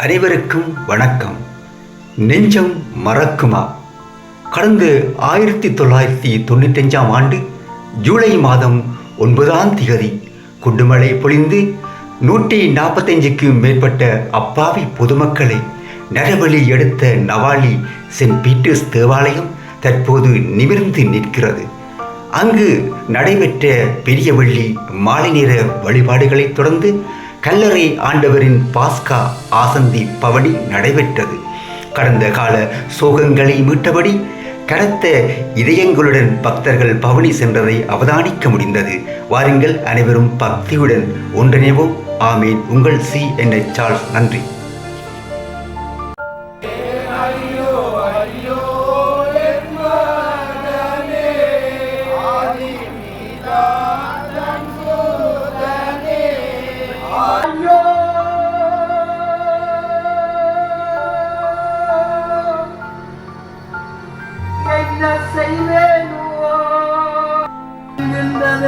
அனைவருக்கும் வணக்கம். நெஞ்சம் மறக்குமா? கடந்த ஆயிரத்தி தொள்ளாயிரத்தி தொண்ணூத்தஞ்சாம் ஆண்டு ஜூலை மாதம் ஒன்பதாம் திகதி குண்டுமழை பொழிந்து நூற்றி நாற்பத்தஞ்சுக்கு மேற்பட்ட அப்பாவி பொதுமக்களை நரபலி எடுத்த நவாலி சென்ட் பீட்டர்ஸ் தேவாலயம் தற்போது நிமிர்ந்து நிற்கிறது. அங்கு நடைபெற்ற பெரிய வெள்ளி மாலை நேர வழிபாடுகளைத் தொடர்ந்து கல்லறை ஆண்டவரின் பாஸ்கா ஆசந்தி பவனி நடைபெற்றது. கடந்த கால சோகங்களை மீட்டபடி கனத்த இதயங்களுடன் பக்தர்கள் பவனி சென்றதை அவதானிக்க முடிந்தது. வாருங்கள் அனைவரும் பக்தியுடன் ஒன்றிணைவோம். ஆமீன். உங்கள் சி. என். சார்ஸ் நன்றி.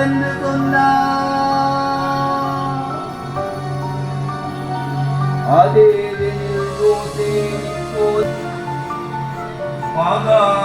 நின்றதென்று சொன்னார் அதே மகாசாரத்துடனே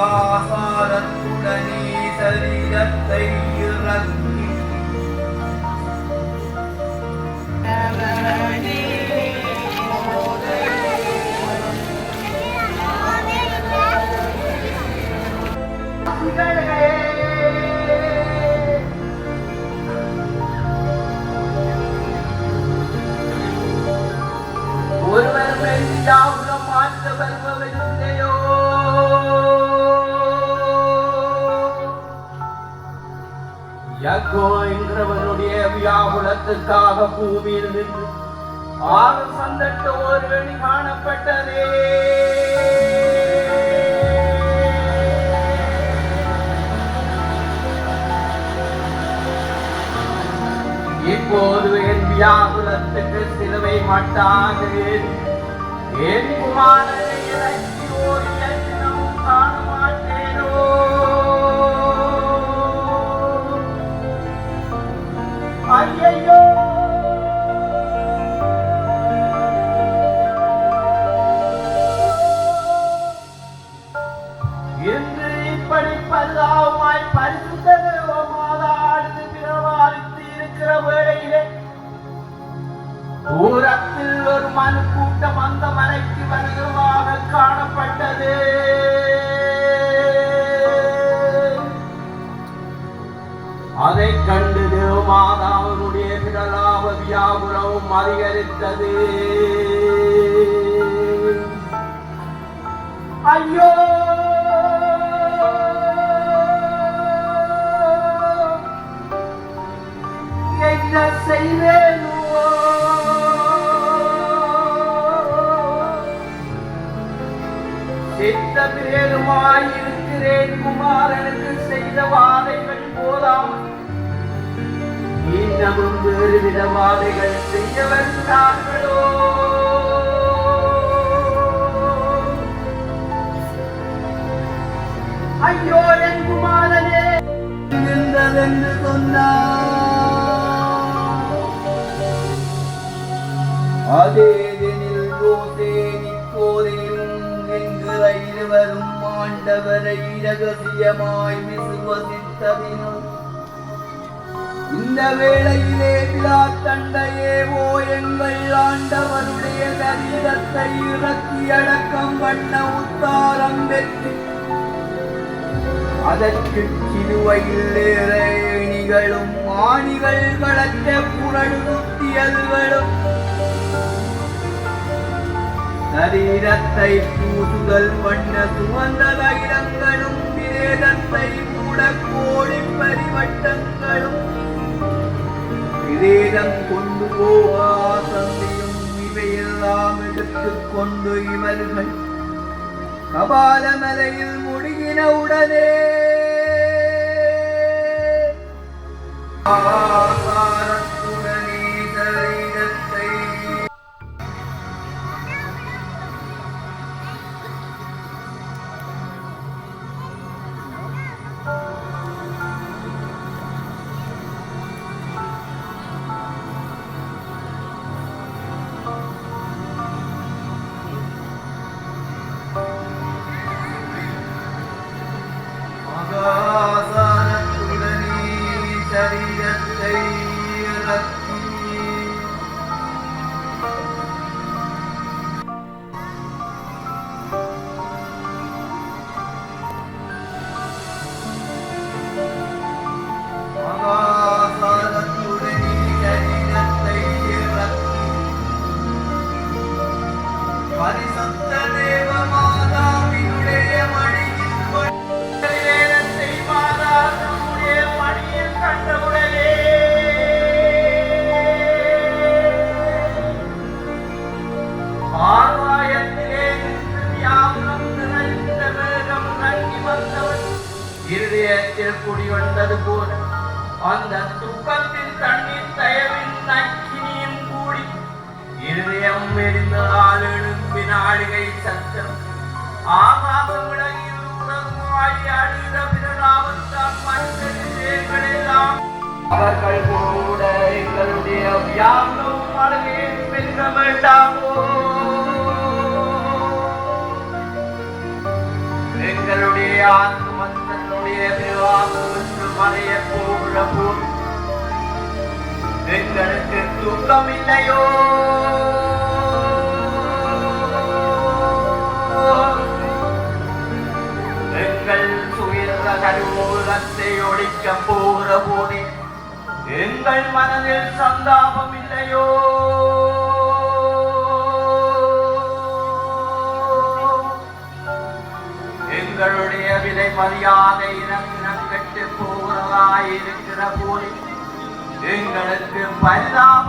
பூமியில் நின்று ஆறு சந்தட்டு ஒரு வெளி காணப்பட்டதே. இப்போது என் வியாகுலத்துக்கு சிலுவை மாட்டாக என் குமாரனை அதிகரித்தது ஐயோ! என்ன செய்வேனோ? சித்த பேருமாயிருக்கிறேன் குமாரனுக்கு செய்த வாதைகள் போதாமல் இன்னமும் வேறு வித வாதைகள் ஆண்டவரை ரகசியமாய் விசுவசித்ததினும் இந்த வேளையிலே விழா தண்டையேவோ எங்கள் ஆண்டவருடைய சரீரத்தை இறக்கி அடக்கம் பண்ண உத்தாரம் பெற்று. அதற்கு சிலுவையில் நிகழும் ஆணிகள் கலக்க புரடு குத்தியல்களும் சரீரத்தை பூசுதல் பண்ண சுவந்த தைரங்களும் விரேதத்தை மூட கோடி பரிவட்டங்களும். விரேதம் கொண்டு போவாசந்தியும் இவையெல்லாம் எடுத்துக் கொண்டு இவர்கள் கபாலமலையில் முடிகின உடனே ஆசாரத்துடனே சரீரத்தை எழும்பி சத்தம். ஆகாசம் விலகில் உலகமாடி அழிந்த பிறராவத்தால் மற்ற விஷயங்களெல்லாம் அவர்கள் கூட எங்களுடைய வியாபம் அழகே பெருக வேண்டாமோ? எங்களுடைய ஆத்மத்தனுடைய விவாகம் என்று மறைய போகிற போது எங்களுக்கு துக்கம் இல்லையோ சுயந்த கருவூலத்தை ஒழிக்க போற போதே எங்கள் மனதில் சந்தாபம் இல்லையோ? எங்களுடைய விலை மரியாதை இனம் கெட்டு போகிறதாயிருக்கிற போதே எங்களுக்கு பரிதாபம்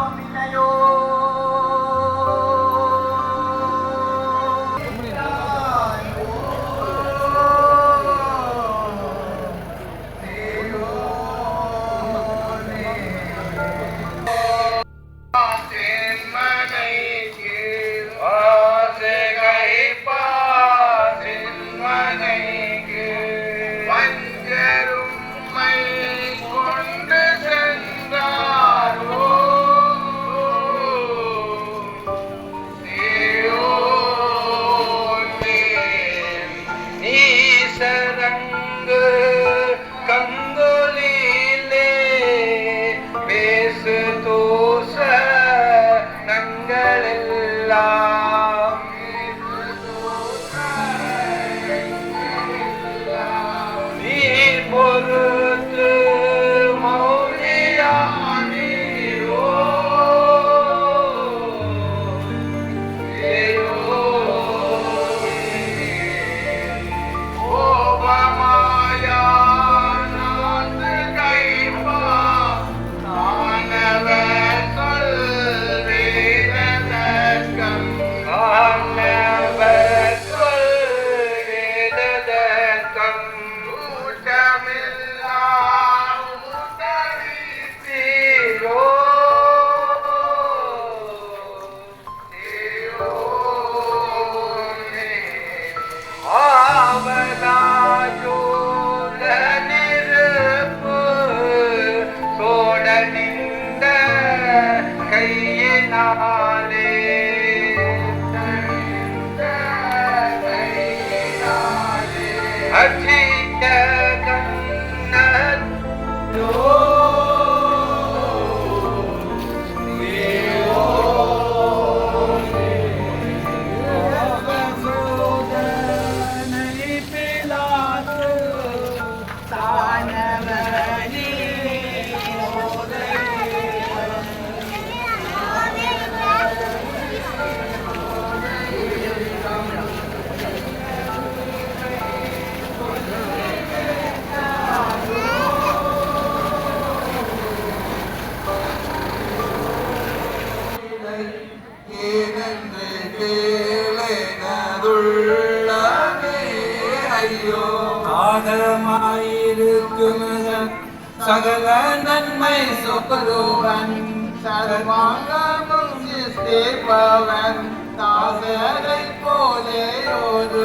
சகல நன்மை சொருவன் சர்வாங்கமும் சிஸ்தேபவன் தாசரை போலே ஒரு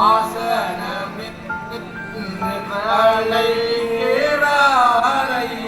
ஆசனமில்லை ஐயோ